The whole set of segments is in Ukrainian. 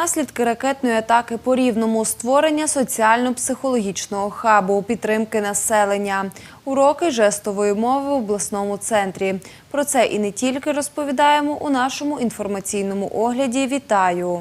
Наслідки ракетної атаки по рівному створення соціально-психологічного хабу, підтримки населення, уроки жестової мови в обласному центрі. Про це і не тільки розповідаємо у нашому інформаційному огляді. Вітаю!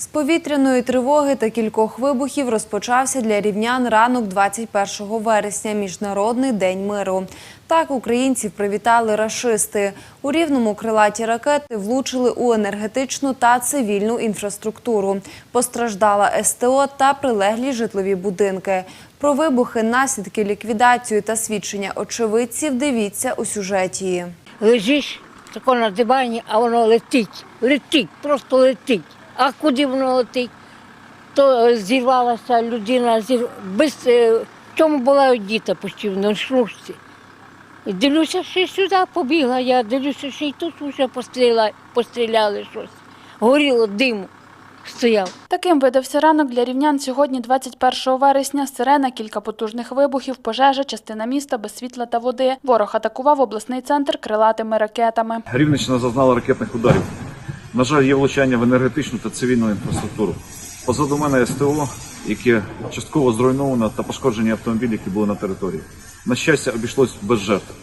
З повітряної тривоги та кількох вибухів розпочався для рівнян ранок 21 вересня, Міжнародний день миру. Так українців привітали рашисти. У рівному крилаті ракети влучили у енергетичну та цивільну інфраструктуру. Постраждала СТО та прилеглі житлові будинки. Про вибухи, наслідки, ліквідацію та свідчення очевидців дивіться у сюжеті. лежиш тако на дивані, а воно летить, летить, просто летить. А куди воно летить? То е, зірвалася людина, зір... без е, в чому була діта почти на шнурці. І дивлюся, що й сюди побігла я, дивлюся, що й тут вже постріляли, постріляли щось. Горіло диму, стояв. Таким видався ранок для рівнян сьогодні, 21 вересня. Сирена, кілька потужних вибухів, пожежа, частина міста без світла та води. Ворог атакував обласний центр крилатими ракетами. Рівненщина зазнала ракетних ударів. На жаль, є влучання в енергетичну та цивільну інфраструктуру. Позаду мене СТО, яке частково зруйновано та пошкоджені автомобілі, які були на території. На щастя, обійшлось без жертв.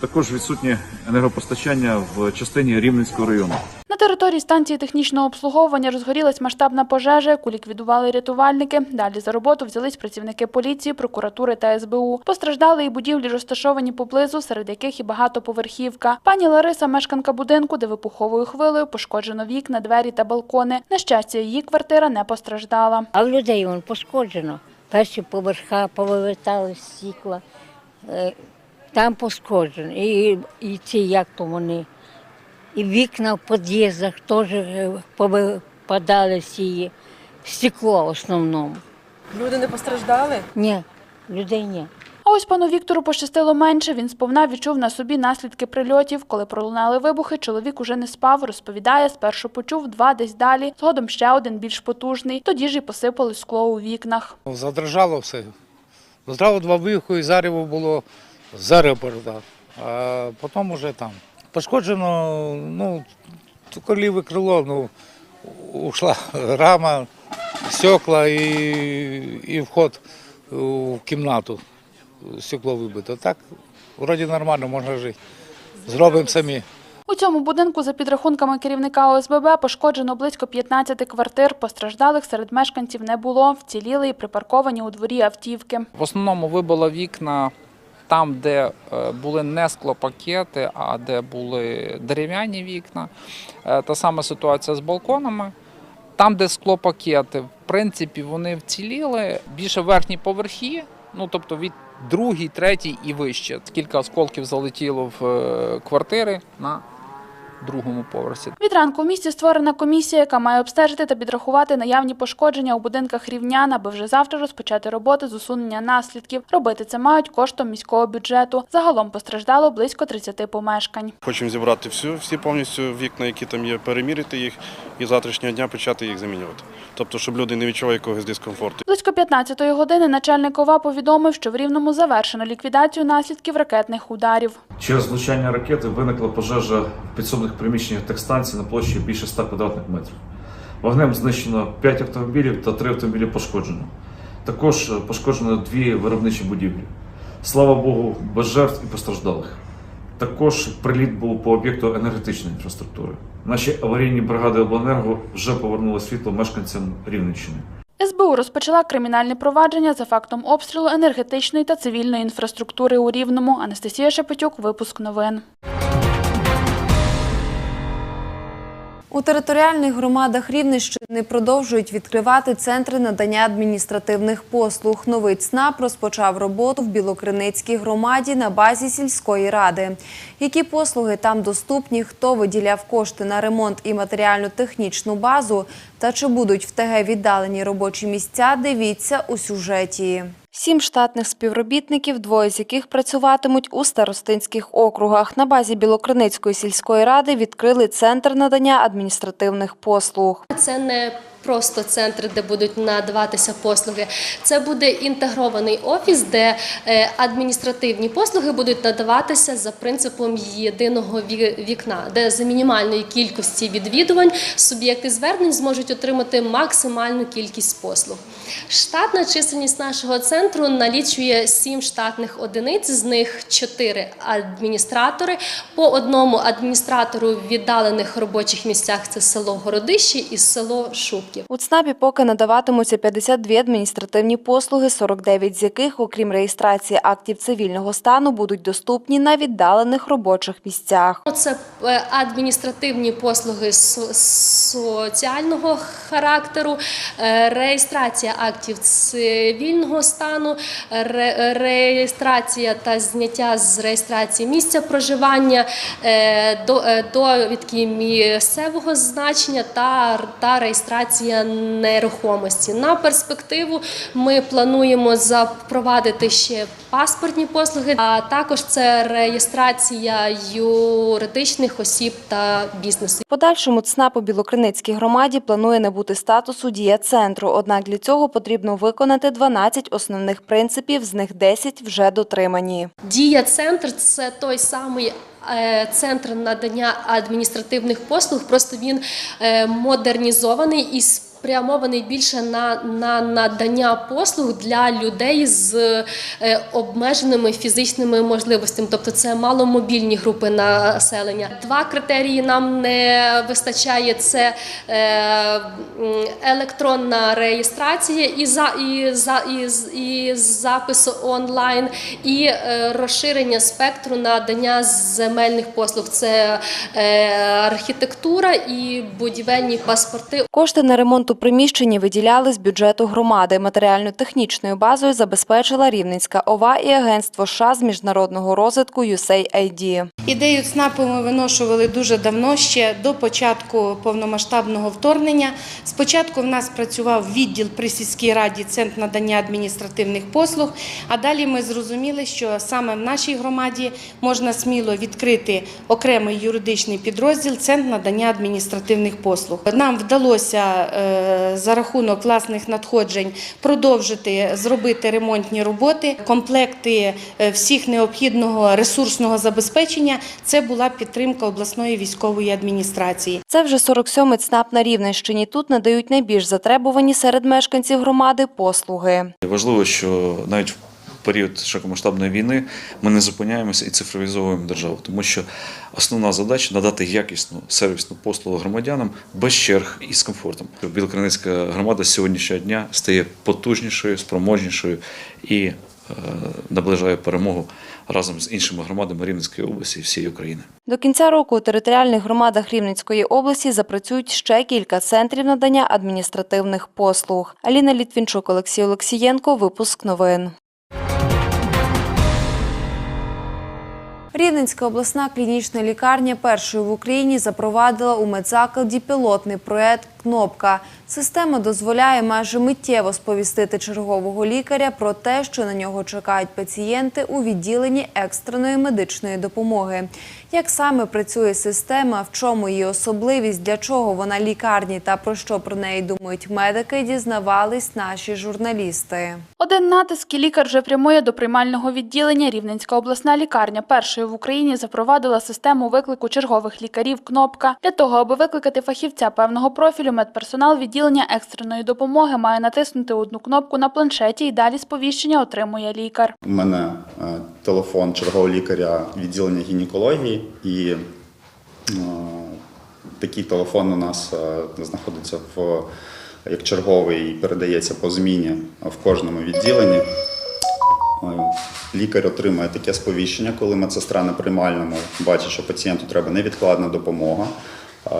Також відсутнє енергопостачання в частині Рівненського району. На території станції технічного обслуговування розгорілась масштабна пожежа, яку ліквідували рятувальники. Далі за роботу взялись працівники поліції, прокуратури та СБУ. Постраждали і будівлі, розташовані поблизу, серед яких і багатоповерхівка. Пані Лариса, мешканка будинку, де вибуховою хвилею пошкоджено вікна, двері та балкони. На щастя, її квартира не постраждала. А в людей вон пошкоджено. Перші поверха повилетали з стекла. Е, Там пошкоджено. І, і ці як то вони. І вікна в під'їздах теж е, повипадали всі. Стекло в основному. Люди не постраждали? Ні, людей ні. А ось пану Віктору пощастило менше. Він сповна відчув на собі наслідки прильотів. Коли пролунали вибухи, чоловік уже не спав. Розповідає, спершу почув два десь далі, згодом ще один більш потужний. Тоді ж і посипалось скло у вікнах. Задрожало все. Зразу два вибухи і зарево було зарево, а потім вже там. Пошкоджено, ну, тільки ліве крило, ну, ушла рама, стекла і, і вход в кімнату. Стекло вибито. Так, вроді нормально, можна жити. Зробимо самі. У цьому будинку, за підрахунками керівника ОСББ, пошкоджено близько 15 квартир. Постраждалих серед мешканців не було. Вціліли і припарковані у дворі автівки. В основному вибило вікна там, де е, були не склопакети, а де були дерев'яні вікна. Е, Та сама ситуація з балконами. Там, де склопакети, в принципі, вони вціліли більше верхні поверхи, ну тобто від другий, третій і вище. Кілька осколків залетіло в е, квартири на другому поверсі. Від ранку в місті створена комісія, яка має обстежити та підрахувати наявні пошкодження у будинках рівнян, аби вже завтра розпочати роботи з усунення наслідків. Робити це мають коштом міського бюджету. Загалом постраждало близько 30 помешкань. Хочемо зібрати всю всі повністю вікна, які там є, перемірити їх і завтрашнього дня почати їх замінювати. Тобто, щоб люди не відчували якогось дискомфорту. Близько 15-ї години начальник ОВА повідомив, що в рівному завершено ліквідацію наслідків ракетних ударів. Через влучання ракети виникла пожежа 500 зруйнованих приміщеннях техстанції на площі більше 100 квадратних метрів. Вогнем знищено 5 автомобілів та 3 автомобілі пошкоджено. Також е, пошкоджено дві виробничі будівлі. Слава Богу, без жертв і постраждалих. Також приліт був по об'єкту енергетичної інфраструктури. Наші аварійні бригади обленерго вже повернули світло мешканцям Рівненщини. СБУ розпочала кримінальне провадження за фактом обстрілу енергетичної та цивільної інфраструктури у Рівному. Анастасія Шепетюк, випуск новин. У територіальних громадах Рівненщини продовжують відкривати центри надання адміністративних послуг. Новий ЦНАП розпочав роботу в Білокриницькій громаді на базі сільської ради. Які послуги там доступні, хто виділяв кошти на ремонт і матеріально-технічну базу та чи будуть в ТГ віддалені робочі місця, дивіться у сюжеті. Сім штатних співробітників, двоє з яких працюватимуть у старостинських округах. На базі Білокриницької сільської ради відкрили центр надання адміністративних послуг. Це не просто центр, де будуть надаватися послуги. Це буде інтегрований офіс, де е, адміністративні послуги будуть надаватися за принципом єдиного вікна, де за мінімальної кількості відвідувань суб'єкти звернень зможуть отримати максимальну кількість послуг. Штатна чисельність нашого центру налічує 7 штатних одиниць, з них 4 адміністратори. По одному адміністратору в віддалених робочих місцях це село Городище і село Шубків. У ЦНАПі поки надаватимуться 52 адміністративні послуги, 49 з яких, окрім реєстрації актів цивільного стану, будуть доступні на віддалених робочих місцях. Це е, адміністративні послуги соціального характеру, е, реєстрація актів цивільного стану, реєстрація та зняття з реєстрації місця проживання, е, до- довідки місцевого значення та, та реєстрація нерухомості. На перспективу ми плануємо запровадити ще паспортні послуги, а також це реєстрація юридичних осіб та бізнесу. Подальшому ЦНАП у Білокриницькій громаді планує набути статусу дія центру. Однак для цього потрібно виконати 12 основних принципів, з них 10 вже дотримані. Дія центр це той самий. Е, Центр надання адміністративних послуг, просто він е, модернізований і спрямований більше на, на надання послуг для людей з е, обмеженими фізичними можливостями, тобто це маломобільні групи населення. Два критерії нам не вистачає: це е, електронна реєстрація і за і за і, і запис онлайн, і е, розширення спектру надання земельних послуг. Це архітектура і будівельні паспорти. Кошти на ремонт приміщенні виділяли з бюджету громади. Матеріально-технічною базою забезпечила Рівненська ОВА і Агентство США з міжнародного розвитку USAID. Ідею ЦНАПу ми виношували дуже давно, ще до початку повномасштабного вторгнення. Спочатку в нас працював відділ при сільській раді Центр надання адміністративних послуг. А далі ми зрозуміли, що саме в нашій громаді можна сміло відкрити окремий юридичний підрозділ Центр надання адміністративних послуг. Нам вдалося е, за рахунок власних надходжень продовжити зробити ремонтні роботи, комплекти е, всіх необхідного ресурсного забезпечення. Це була підтримка обласної військової адміністрації. Це вже 47-й ЦНАП на Рівненщині. Тут надають найбільш затребувані серед мешканців громади послуги. Важливо, що навіть в період широкомасштабної війни ми не зупиняємося і цифровізовуємо державу, тому що основна задача надати якісну сервісну послугу громадянам без черг і з комфортом. Білокриницька громада з сьогоднішнього дня стає потужнішою, спроможнішою і е, наближає перемогу разом з іншими громадами Рівненської області і всієї України. До кінця року у територіальних громадах Рівненської області запрацюють ще кілька центрів надання адміністративних послуг. Аліна Літвінчук, Олексій Олексієнко. Випуск новин. Рівненська обласна клінічна лікарня першою в Україні запровадила у медзакладі пілотний проект Кнопка. Система дозволяє майже миттєво сповістити чергового лікаря про те, що на нього чекають пацієнти у відділенні екстреної медичної допомоги. Як саме працює система, в чому її особливість, для чого вона лікарні та про що про неї думають медики, дізнавались наші журналісти. Один натиск і лікар вже прямує до приймального відділення. Рівненська обласна лікарня першою в Україні запровадила систему виклику чергових лікарів «Кнопка». Для того, аби викликати фахівця певного профілю, медперсонал відділення екстреної допомоги має натиснути одну кнопку на планшеті і далі сповіщення отримує лікар. У мене е, телефон чергового лікаря відділення гінекології, і е, такий телефон у нас е, знаходиться в як черговий і передається по зміні в кожному відділенні. Е, Лікар отримує таке сповіщення, коли медсестра на приймальному бачить, що пацієнту треба невідкладна допомога.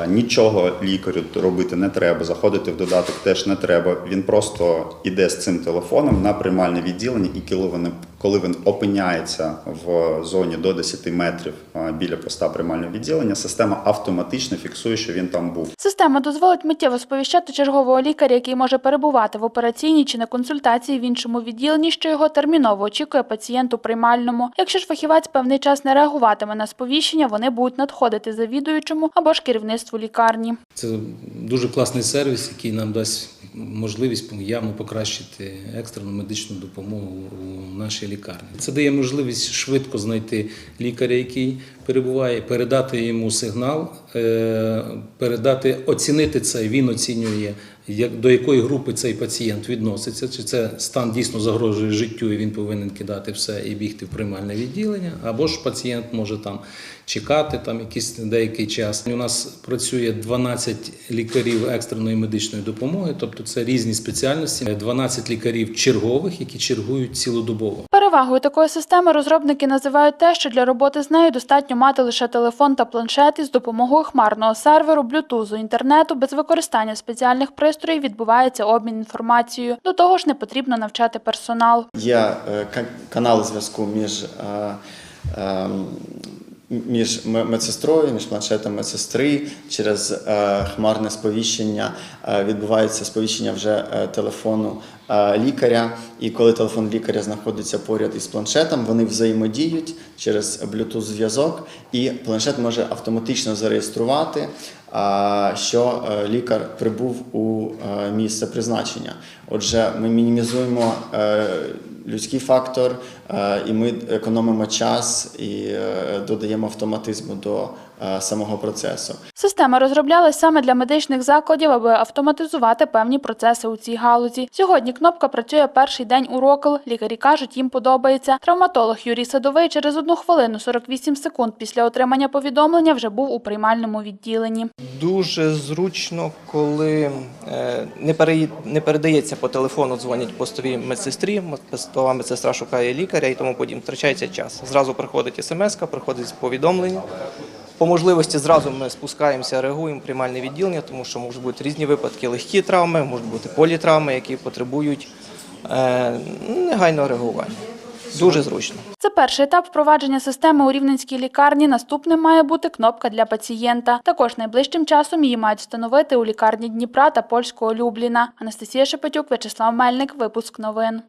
Нічого лікарю робити не треба, заходити в додаток теж не треба. Він просто йде з цим телефоном на приймальне відділення, і коли він, коли він опиняється в зоні до 10 метрів біля поста приймального відділення, система автоматично фіксує, що він там був. Система дозволить миттєво сповіщати чергового лікаря, який може перебувати в операційній чи на консультації в іншому відділенні, що його терміново очікує пацієнт у приймальному. Якщо ж фахівець певний час не реагуватиме на сповіщення, вони будуть надходити завідуючому або ж керівництву керівництву лікарні. Це дуже класний сервіс, який нам дасть можливість явно покращити екстрену медичну допомогу у нашій лікарні. Це дає можливість швидко знайти лікаря, який перебуває, передати йому сигнал, е, передати, оцінити це. Він оцінює, до якої групи цей пацієнт відноситься, чи це стан дійсно загрожує життю, і він повинен кидати все і бігти в приймальне відділення, або ж пацієнт може там чекати там якийсь деякий час. У нас працює 12 лікарів екстреної медичної допомоги, тобто це різні спеціальності, 12 лікарів чергових, які чергують цілодобово. Перевагою такої системи розробники називають те, що для роботи з нею достатньо мати лише телефон та планшет із допомогою хмарного серверу, блютузу, інтернету, без використання спеціальних пристроїв відбувається обмін інформацією. До того ж, не потрібно навчати персонал. Є е, канали зв'язку між, е, е, між медсестрою, між планшетом медсестри через е, хмарне сповіщення. Відбувається сповіщення вже телефону лікаря. І коли телефон лікаря знаходиться поряд із планшетом, вони взаємодіють через Bluetooth зв'язок, і планшет може автоматично зареєструвати, що е, лікар прибув у е, місце призначення. Отже, ми мінімізуємо е, людський фактор, е, і ми економимо час і е, додаємо автоматизму до е, самого процесу. Система розроблялась саме для медичних закладів, аби автоматизувати певні процеси у цій галузі. Сьогодні кнопка працює перший день у РОКЛ. Лікарі кажуть, їм подобається. Травматолог Юрій Садовий через 1 хвилину 48 секунд після отримання повідомлення вже був у приймальному відділенні. Дуже зручно, коли е, не, передається по телефону, дзвонять постовій медсестрі, постова медсестра шукає лікаря і тому подібне. Втрачається час. Зразу приходить смс, приходить повідомлення. По можливості зразу ми спускаємося, реагуємо приймальне відділення, тому що можуть бути різні випадки, легкі травми, можуть бути політравми, які потребують е, негайного реагування. Дуже зручно. Це перший етап впровадження системи у рівненській лікарні. Наступним має бути кнопка для пацієнта. Також найближчим часом її мають встановити у лікарні Дніпра та польського Любліна. Анастасія Шепетюк, Вячеслав Мельник. Випуск новин.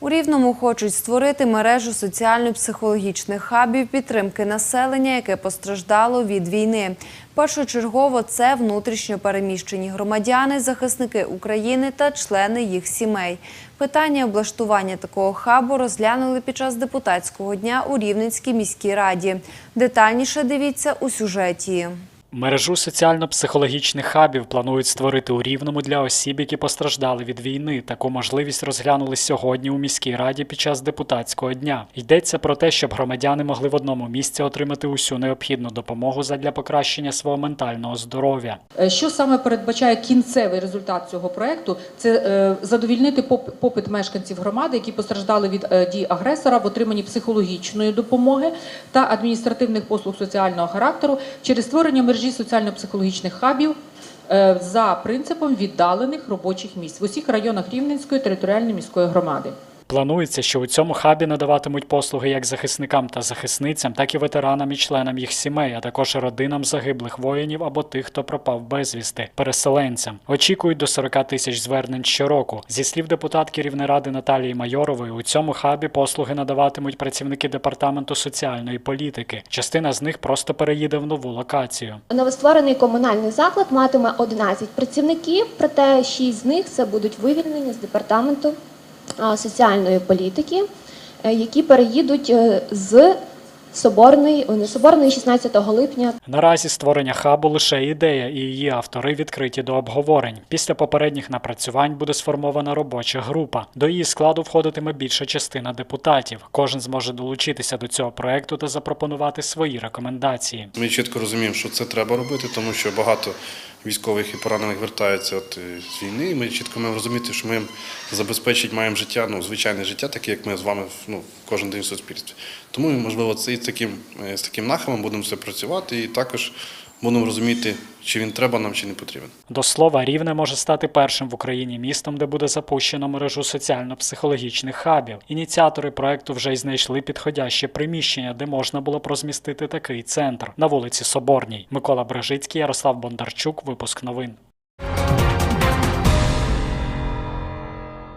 У Рівному хочуть створити мережу соціально-психологічних хабів підтримки населення, яке постраждало від війни. Першочергово це внутрішньо переміщені громадяни, захисники України та члени їх сімей. Питання облаштування такого хабу розглянули під час депутатського дня у Рівненській міській раді. Детальніше дивіться у сюжеті. Мережу соціально-психологічних хабів планують створити у Рівному для осіб, які постраждали від війни. Таку можливість розглянули сьогодні у міській раді під час депутатського дня. Йдеться про те, щоб громадяни могли в одному місці отримати усю необхідну допомогу задля покращення свого ментального здоров'я. Е, Що саме передбачає кінцевий результат цього проекту? Це е, задовільнити попит мешканців громади, які постраждали від е, дій агресора в отриманні психологічної допомоги та адміністративних послуг соціального характеру через створення мережі соціально-психологічних хабів е, за принципом віддалених робочих місць в усіх районах Рівненської територіальної міської громади. Планується, що у цьому хабі надаватимуть послуги як захисникам та захисницям, так і ветеранам і членам їх сімей, а також родинам загиблих воїнів або тих, хто пропав безвісти, переселенцям. Очікують до 40 тисяч звернень щороку. Зі слів депутатки Рівнеради Наталії Майорової, у цьому хабі послуги надаватимуть працівники департаменту соціальної політики. Частина з них просто переїде в нову локацію. Новостворений комунальний заклад матиме 11 працівників, проте 6 з них це будуть вивільнені з департаменту соціальної політики, е, які переїдуть е, з Соборної, о, не Соборної 16 липня Наразі створення хабу лише ідея, і її автори відкриті до обговорень. Після попередніх напрацювань буде сформована робоча група. До її складу входитиме більша частина депутатів. Кожен зможе долучитися до цього проекту та запропонувати свої рекомендації. Ми чітко розуміємо, що це треба робити, тому що багато військових і поранених вертаються от е, з війни. І ми чітко маємо розуміти, що ми їм забезпечити маємо життя, ну звичайне життя, таке як ми з вами ну, кожен день в суспільстві. Тому можливо це і таким е, з таким нахилом будемо все працювати, і також будемо розуміти, чи він треба нам, чи не потрібен. До слова, Рівне може стати першим в Україні містом, де буде запущено мережу соціально-психологічних хабів. Ініціатори проекту вже й знайшли підходяще приміщення, де можна було б розмістити такий центр на вулиці Соборній. Микола Брежицький, Ярослав Бондарчук. Випуск новин.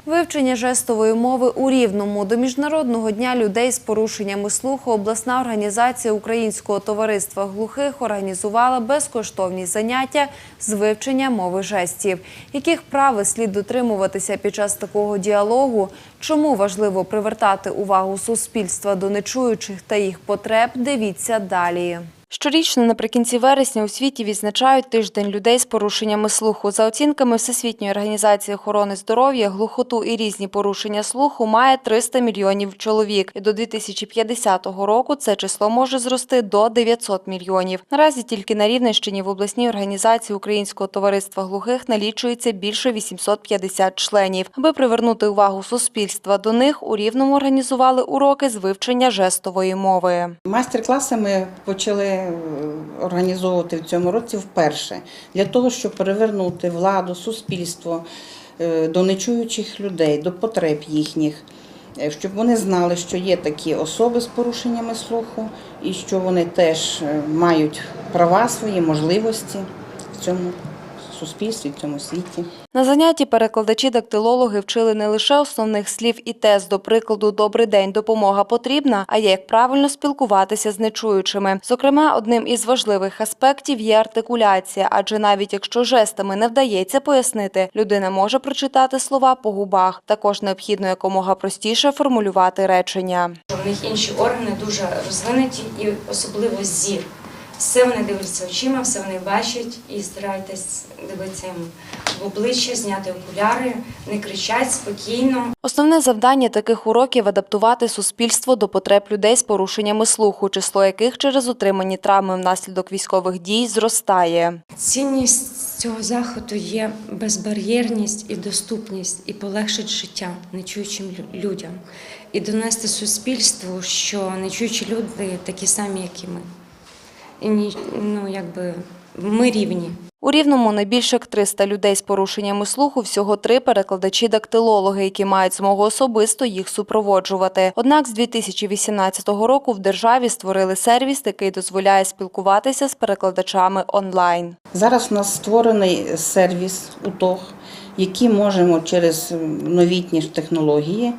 Вивчення жестової мови у Рівному до Міжнародного дня людей з порушеннями слуху обласна організація Українського товариства глухих організувала безкоштовні заняття з вивчення мови жестів. Яких правил слід дотримуватися під час такого діалогу? Чому важливо привертати увагу суспільства до нечуючих та їх потреб? Дивіться далі. Щорічно наприкінці вересня у світі відзначають тиждень людей з порушеннями слуху. За оцінками Всесвітньої організації охорони здоров'я, глухоту і різні порушення слуху має 300 мільйонів чоловік. І до 2050 року це число може зрости до 900 мільйонів. Наразі тільки на Рівненщині в обласній організації Українського товариства глухих налічується більше 850 членів. Аби привернути увагу суспільства до них, у Рівному організували уроки з вивчення жестової мови. Майстер-класи ми почали організовувати в цьому році вперше. Для того, щоб перевернути владу, суспільство е, до нечуючих людей, до потреб їхніх, е, щоб вони знали, що є такі особи з порушеннями слуху і що вони теж е, мають права свої, можливості в цьому суспільстві, в цьому світі. На занятті перекладачі-дактилологи вчили не лише основних слів і тез, до прикладу «Добрий день, допомога потрібна», а як правильно спілкуватися з нечуючими. Зокрема, одним із важливих аспектів є артикуляція, адже навіть якщо жестами не вдається пояснити, людина може прочитати слова по губах. Також необхідно якомога простіше формулювати речення. У них інші органи дуже розвинуті і особливо зір. Все вони дивляться очима, все вони бачать і старайтесь дивитися їм в обличчя, зняти окуляри, не кричать спокійно. Основне завдання таких уроків – адаптувати суспільство до потреб людей з порушеннями слуху, число яких через отримані травми внаслідок військових дій зростає. Цінність цього заходу є безбар'єрність і доступність, і полегшить життя нечуючим людям, і донести суспільству, що нечуючі люди такі самі, як і ми. І ні- ну, якби ми рівні. У Рівному найбільше як 300 людей з порушеннями слуху, всього три перекладачі-дактилологи, які мають змогу особисто їх супроводжувати. Однак з 2018 року в державі створили сервіс, який дозволяє спілкуватися з перекладачами онлайн. Зараз у нас створений сервіс УТОГ, який можемо через новітні технології,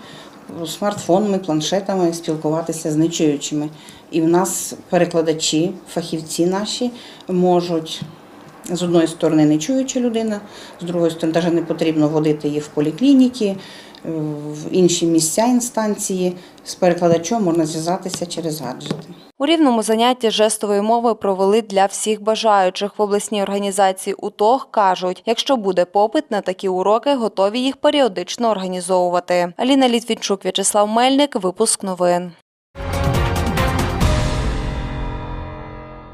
смартфонами, планшетами спілкуватися з нечуючими. І в нас перекладачі, фахівці наші можуть. З одної сторони не чуюча людина, з другої сторони навіть не потрібно водити її в поліклініки, в інші місця інстанції. З перекладачом можна зв'язатися через гаджети. У Рівному заняття жестової мови провели для всіх бажаючих. В обласній організації УТОГ кажуть, якщо буде попит на такі уроки, готові їх періодично організовувати. Аліна Літвінчук, В'ячеслав Мельник, випуск новин.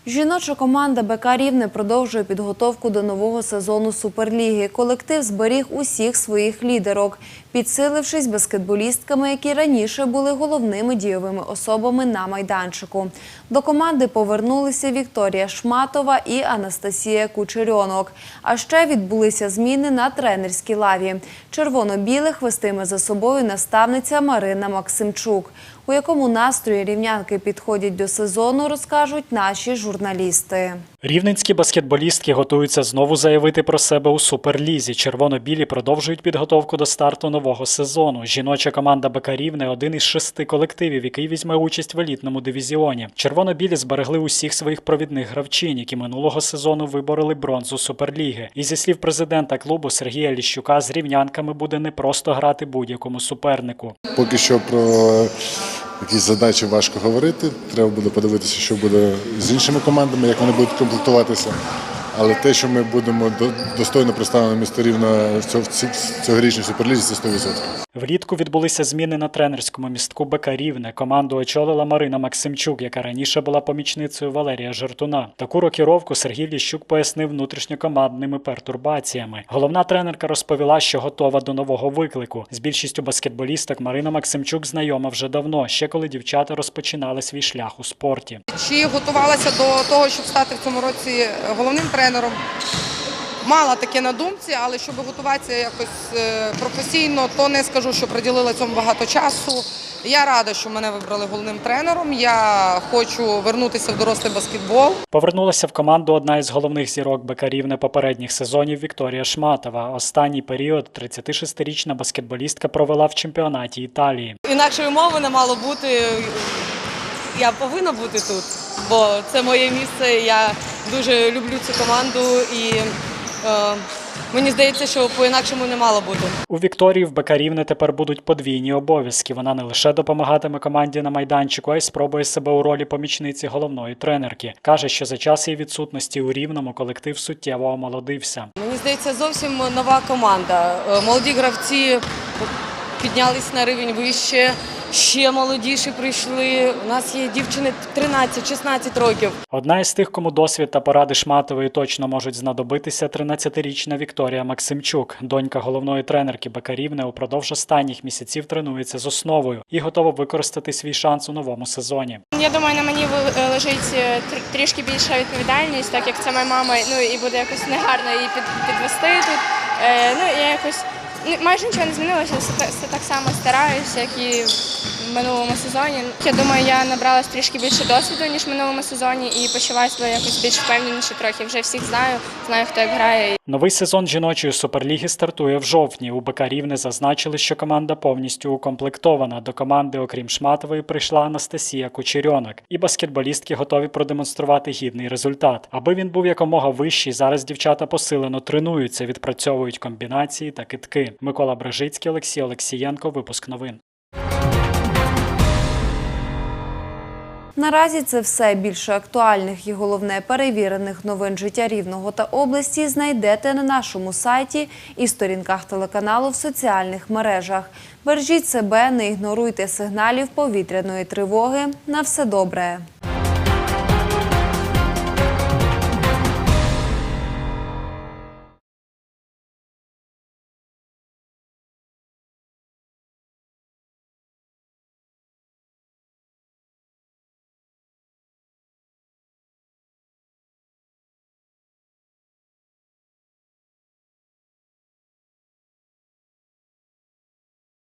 Жіноча команда БК Рівне продовжує підготовку до нового сезону Суперліги. Колектив зберіг усіх своїх лідерок, підсилившись баскетболістками, які раніше були головними дійовими особами на майданчику. До команди повернулися Вікторія Шматова і Анастасія Кучерьонок. А ще відбулися зміни на тренерській лаві. Червоно-білих вестиме за собою наставниця Марина Максимчук. У якому настрої рівнянки підходять до сезону, розкажуть наші журналісти. Рівненські баскетболістки готуються знову заявити про себе у суперлізі. Червоно-білі продовжують підготовку до старту нового сезону. Жіноча команда БК Рівне – один із шести колективів, який візьме участь в елітному дивізіоні. Червоно-білі зберегли усіх своїх провідних гравчинь, які минулого сезону вибороли бронзу суперліги. І зі слів президента клубу Сергія Ліщука, з рівнянками буде не просто грати будь-якому супернику. Поки що про якісь задачі важко говорити. Треба буде подивитися, що буде з іншими командами, як вони будуть комплектуватися. Але те, що ми будемо до- достойно представлені місто Рівно в цьо- в ці- в цьогорічній суперлізі, це 100%. Влітку відбулися зміни на тренерському містку БК Рівне. Команду очолила Марина Максимчук, яка раніше була помічницею Валерія Жартуна. Таку рокіровку Сергій Ліщук пояснив внутрішньокомандними пертурбаціями. Головна тренерка розповіла, що готова до нового виклику. З більшістю баскетболісток Марина Максимчук знайома вже давно, ще коли дівчата розпочинали свій шлях у спорті. Чи готувалася до того, щоб стати в цьому році головним тренером? Мала таке на думці, але щоб готуватися якось е, професійно, то не скажу, що приділила цьому багато часу. Я рада, що мене вибрали головним тренером. Я хочу вернутися в дорослий баскетбол. Повернулася в команду одна із головних зірок Бекарівни попередніх сезонів Вікторія Шматова. Останній період 36-річна баскетболістка провела в чемпіонаті Італії. Інакшої мови не мало бути. Я повинна бути тут, бо це моє місце. Я дуже люблю цю команду і е, мені здається, що по-інакшому не мало бути. У Вікторії в Бекарівни тепер будуть подвійні обов'язки. Вона не лише допомагатиме команді на майданчику, а й спробує себе у ролі помічниці головної тренерки. Каже, що за час її відсутності у рівному колектив суттєво омолодився. Мені здається, зовсім нова команда. Е, Молоді гравці піднялись на рівень вище, ще молодіші прийшли. У нас є дівчини 13-16 років. Одна із тих, кому досвід та поради Шматової точно можуть знадобитися, 13-річна Вікторія Максимчук. Донька головної тренерки Бекарівни упродовж останніх місяців тренується з основою і готова використати свій шанс у новому сезоні. Я думаю, на мені е, лежить е, трішки більша відповідальність, так як це моя мама, ну і буде якось негарно її підвести тут. Е, ну я якось майже нічого не змінилося, все, та- все так само стараюся, як і минулому сезоні. Я думаю, я набралась трішки більше досвіду ніж в минулому сезоні, і почуваю себе якось більш впевненіше трохи. Вже всіх знаю, знаю, хто як грає. Новий сезон жіночої суперліги стартує в жовтні. У БК Рівне зазначили, що команда повністю укомплектована. До команди, окрім Шматової, прийшла Анастасія Кучерьонок. І баскетболістки готові продемонструвати гідний результат. Аби він був якомога вищий, зараз дівчата посилено тренуються, відпрацьовують комбінації та китки. Микола Брежицький, Олексій Олексієнко. Випуск новин. Наразі це все більше актуальних і головне перевірених новин життя Рівного та області знайдете на нашому сайті і сторінках телеканалу в соціальних мережах. Бережіть себе, не ігноруйте сигналів повітряної тривоги. На все добре.